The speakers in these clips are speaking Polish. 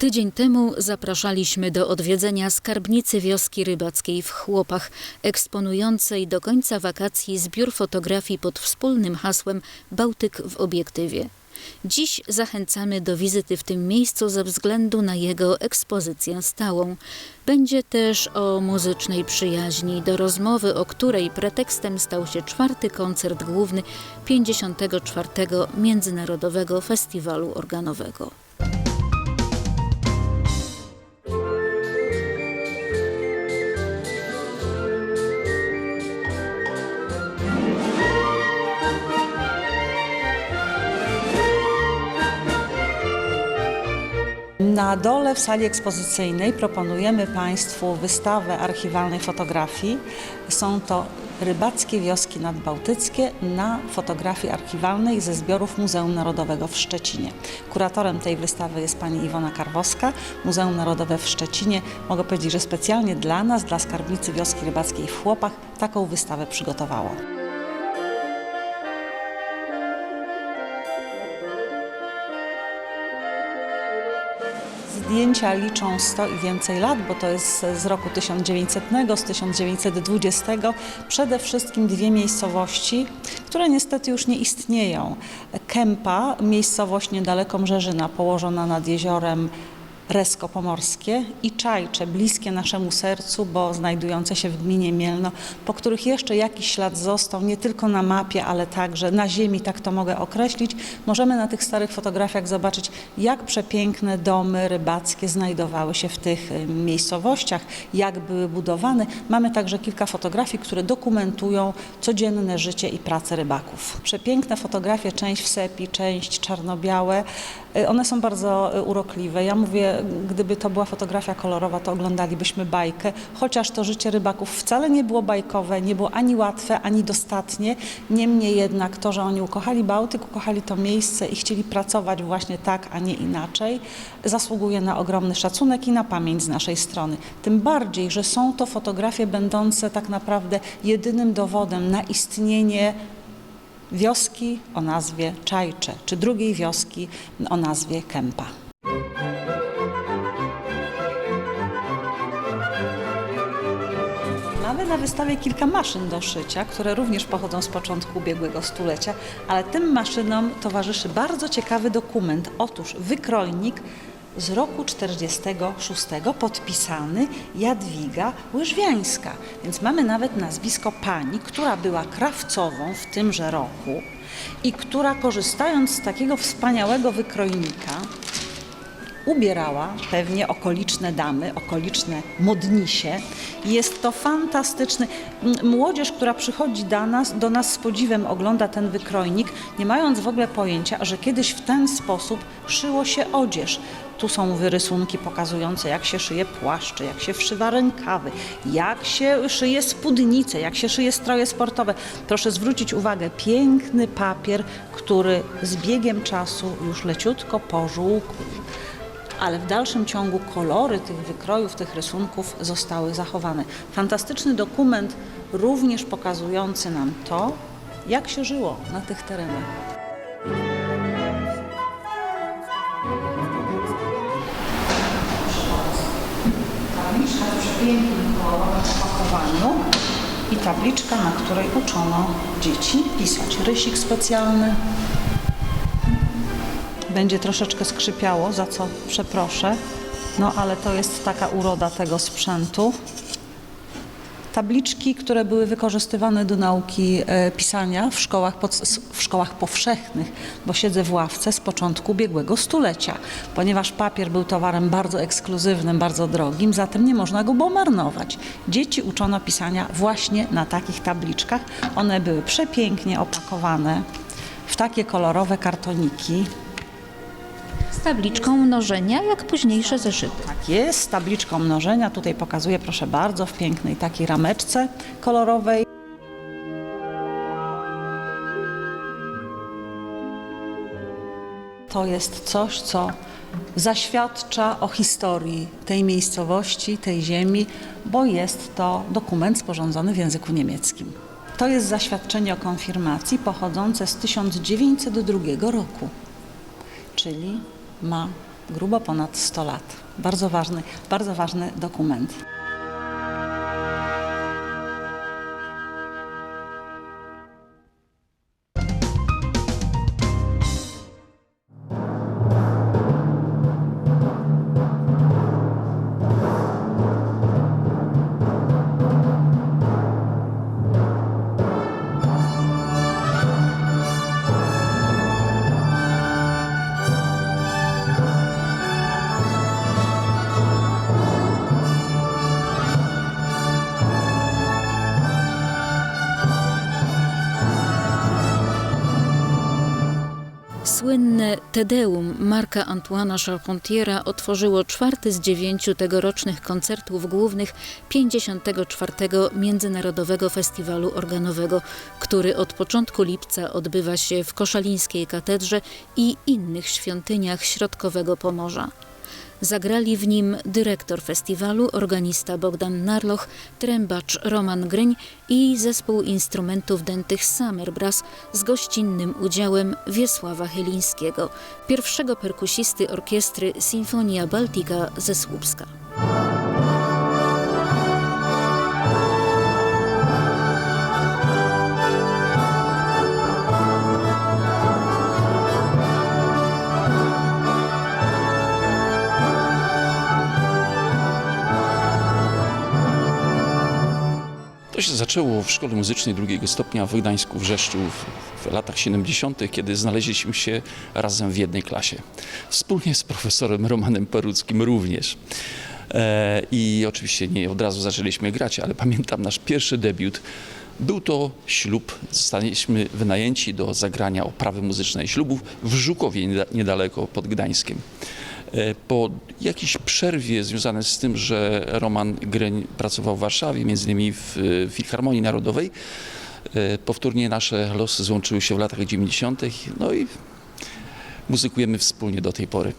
Tydzień temu zapraszaliśmy do odwiedzenia skarbnicy wioski rybackiej w Chłopach, eksponującej do końca wakacji zbiór fotografii pod wspólnym hasłem Bałtyk w obiektywie. Dziś zachęcamy do wizyty w tym miejscu ze względu na jego ekspozycję stałą. Będzie też o muzycznej przyjaźni, do rozmowy, o której pretekstem stał się czwarty koncert główny 54. Międzynarodowego Festiwalu Organowego. Na dole w sali ekspozycyjnej proponujemy Państwu wystawę archiwalnej fotografii. Są to rybackie wioski nadbałtyckie na fotografii archiwalnej ze zbiorów Muzeum Narodowego w Szczecinie. Kuratorem tej wystawy jest pani Iwona Karwowska. Muzeum Narodowe w Szczecinie, mogę powiedzieć, że specjalnie dla nas, dla skarbnicy wioski rybackiej w Chłopach, taką wystawę przygotowało. Zdjęcia liczą 100 i więcej lat, bo to jest z roku 1900, z 1920. Przede wszystkim dwie miejscowości, które niestety już nie istnieją. Kępa, miejscowość niedaleko Mrzeżyna, położona nad jeziorem Resko Pomorskie i Czajcze, bliskie naszemu sercu, bo znajdujące się w gminie Mielno, po których jeszcze jakiś ślad został, nie tylko na mapie, ale także na ziemi, tak to mogę określić. Możemy na tych starych fotografiach zobaczyć, jak przepiękne domy rybackie znajdowały się w tych y, miejscowościach, jak były budowane. Mamy także kilka fotografii, które dokumentują codzienne życie i pracę rybaków. Przepiękne fotografie, część w sepi, część czarno-białe. Y, One są bardzo y, urokliwe. Ja mówię, gdyby to była fotografia kolorowa, to oglądalibyśmy bajkę, chociaż to życie rybaków wcale nie było bajkowe, nie było ani łatwe, ani dostatnie. Niemniej jednak to, że oni ukochali Bałtyk, ukochali to miejsce i chcieli pracować właśnie tak, a nie inaczej, zasługuje na ogromny szacunek i na pamięć z naszej strony. Tym bardziej, że są to fotografie będące tak naprawdę jedynym dowodem na istnienie wioski o nazwie Czajcze, czy drugiej wioski o nazwie Kępa. Mamy na wystawie kilka maszyn do szycia, które również pochodzą z początku ubiegłego stulecia, ale tym maszynom towarzyszy bardzo ciekawy dokument. Otóż wykrojnik z roku 46 podpisany Jadwiga Łyżwiańska. Więc mamy nawet nazwisko pani, która była krawcową w tymże roku i która korzystając z takiego wspaniałego wykrojnika ubierała pewnie okoliczne damy, okoliczne modnisie. Jest to fantastyczny. Młodzież, która przychodzi do nas, do nas z podziwem ogląda ten wykrojnik, nie mając w ogóle pojęcia, że kiedyś w ten sposób szyło się odzież. Tu są wyrysunki pokazujące, jak się szyje płaszcze, jak się wszywa rękawy, jak się szyje spódnice, jak się szyje stroje sportowe. Proszę zwrócić uwagę, piękny papier, który z biegiem czasu już leciutko pożółkł ale w dalszym ciągu kolory tych wykrojów, tych rysunków zostały zachowane. Fantastyczny dokument, również pokazujący nam to, jak się żyło na tych terenach. Tabliczka w przepięknym i tabliczka, na której uczono dzieci pisać. Rysik specjalny, będzie troszeczkę skrzypiało, za co przeproszę. No ale to jest taka uroda tego sprzętu. Tabliczki, które były wykorzystywane do nauki e, pisania w szkołach, w szkołach powszechnych, bo siedzę w ławce z początku ubiegłego stulecia, ponieważ papier był towarem bardzo ekskluzywnym, bardzo drogim, zatem nie można go było marnować. Dzieci uczono pisania właśnie na takich tabliczkach. One były przepięknie opakowane w takie kolorowe kartoniki. Tabliczką mnożenia, jak późniejsze zeszyty. Tak jest, tabliczką mnożenia. Tutaj pokazuję, proszę bardzo, w pięknej takiej rameczce kolorowej. To jest coś, co zaświadcza o historii tej miejscowości, tej ziemi, bo jest to dokument sporządzony w języku niemieckim. To jest zaświadczenie o konfirmacji pochodzące z 1902 roku, czyli ma grubo ponad 100 lat. Bardzo ważny, bardzo ważny dokument. Tedeum Marka Antoana Charpentiera otworzyło czwarty z dziewięciu tegorocznych koncertów głównych 54. Międzynarodowego Festiwalu Organowego, który od początku lipca odbywa się w Koszalińskiej Katedrze i innych świątyniach środkowego Pomorza. Zagrali w nim dyrektor festiwalu, organista Bogdan Narloch, trębacz Roman Gryń i zespół instrumentów dętych Summer Brass z gościnnym udziałem Wiesława Chylińskiego, pierwszego perkusisty orkiestry Sinfonia Baltica ze Słupska. To się zaczęło w szkole muzycznej drugiego stopnia w Gdańsku, w Rzeszczu w, latach 70., kiedy znaleźliśmy się razem w jednej klasie. Wspólnie z profesorem Romanem Peruckim również. E, I oczywiście nie od razu zaczęliśmy grać, ale pamiętam nasz pierwszy debiut. Był to ślub. Zostaliśmy wynajęci do zagrania oprawy muzycznej ślubów w Żukowie, nieda- niedaleko pod Gdańskiem. E, Po jakiejś przerwie związanej z tym, że Roman Greń pracował w Warszawie, między innymi w Filharmonii Narodowej, e, powtórnie nasze losy złączyły się w latach 90. No i muzykujemy wspólnie do tej pory.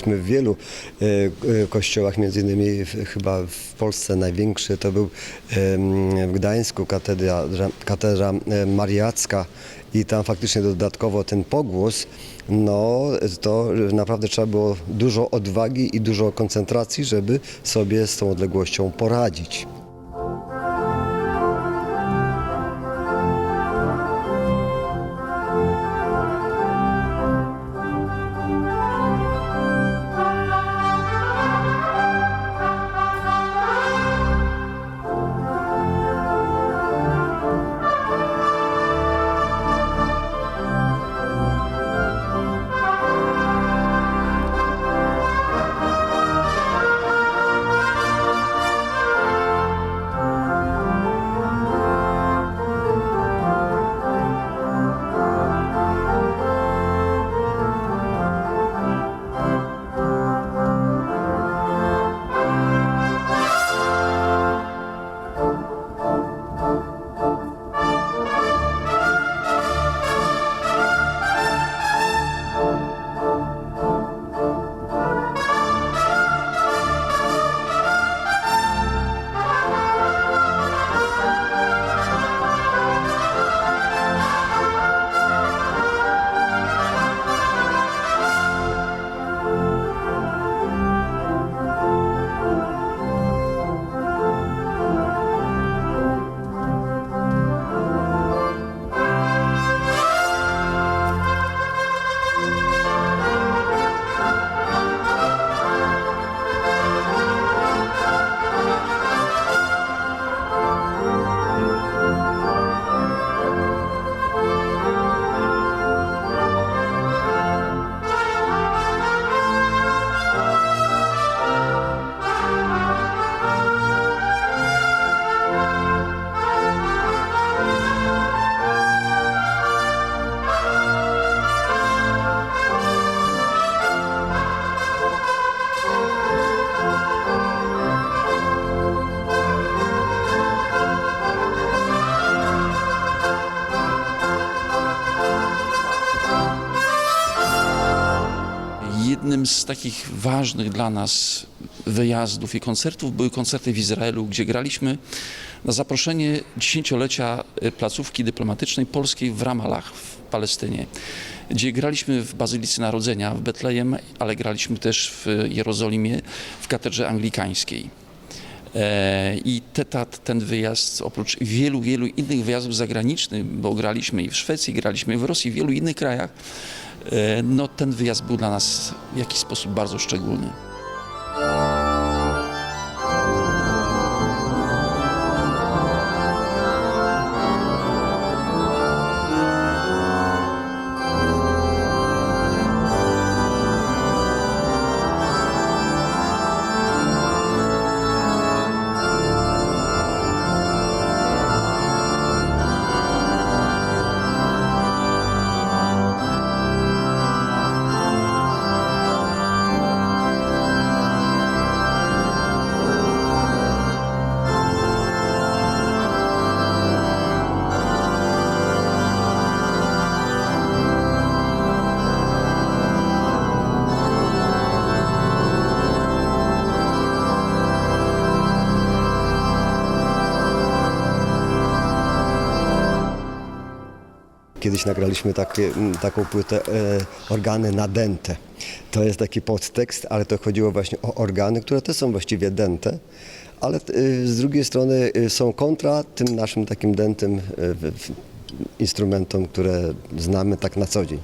Graliśmy w wielu e, e, kościołach, między innymi chyba w Polsce największy to był w Gdańsku katedra, katedra e, mariacka i tam faktycznie dodatkowo ten pogłos, no to naprawdę trzeba było dużo odwagi i dużo koncentracji, żeby sobie z tą odległością poradzić. Z takich ważnych dla nas wyjazdów i koncertów były koncerty w Izraelu, gdzie graliśmy na zaproszenie dziesięciolecia y, placówki dyplomatycznej polskiej w Ramallah w Palestynie, gdzie graliśmy w Bazylice Narodzenia w Betlejem, ale graliśmy też w Jerozolimie w katedrze anglikańskiej. E, I te, ta, ten wyjazd, oprócz wielu, wielu innych wyjazdów zagranicznych, bo graliśmy i w Szwecji, graliśmy w Rosji, w wielu innych krajach, e, no ten wyjazd był dla nas w jakiś sposób bardzo szczególny. Kiedyś nagraliśmy takie, taką płytę e, organy nadęte. To jest taki podtekst, ale to chodziło właśnie o organy, które też są właściwie dęte, ale e, z drugiej strony e, są kontra tym naszym takim w- instrumentom, które znamy tak na co dzień.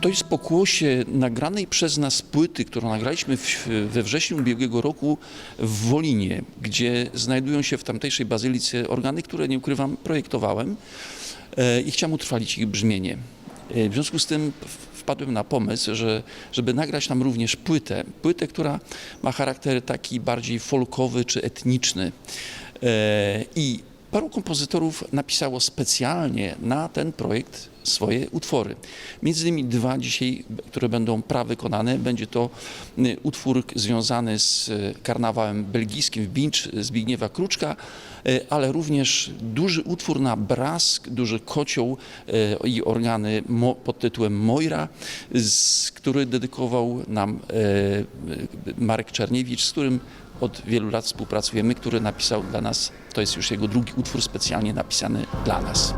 To jest pokłosie nagranej przez nas płyty, którą nagraliśmy w, we wrześniu ubiegłego roku w Wolinie, gdzie znajdują się w tamtejszej bazylice organy, które nie ukrywam, projektowałem e, i chciałem utrwalić ich brzmienie. E, W związku z tym wpadłem na pomysł, że, żeby nagrać tam również płytę, płytę, która ma charakter taki bardziej folkowy czy etniczny. E, I paru kompozytorów napisało specjalnie na ten projekt swoje utwory. Między innymi dwa dzisiaj, które będą prawykonane. Będzie to y, utwór związany z y, karnawałem belgijskim w Bincz Zbigniewa Kruczka, y, ale również duży utwór na brask, duży kocioł i organy pod tytułem Moira, który dedykował nam Marek Czerniewicz, z którym od wielu lat współpracujemy, który napisał dla nas, to jest już jego drugi utwór specjalnie napisany dla nas.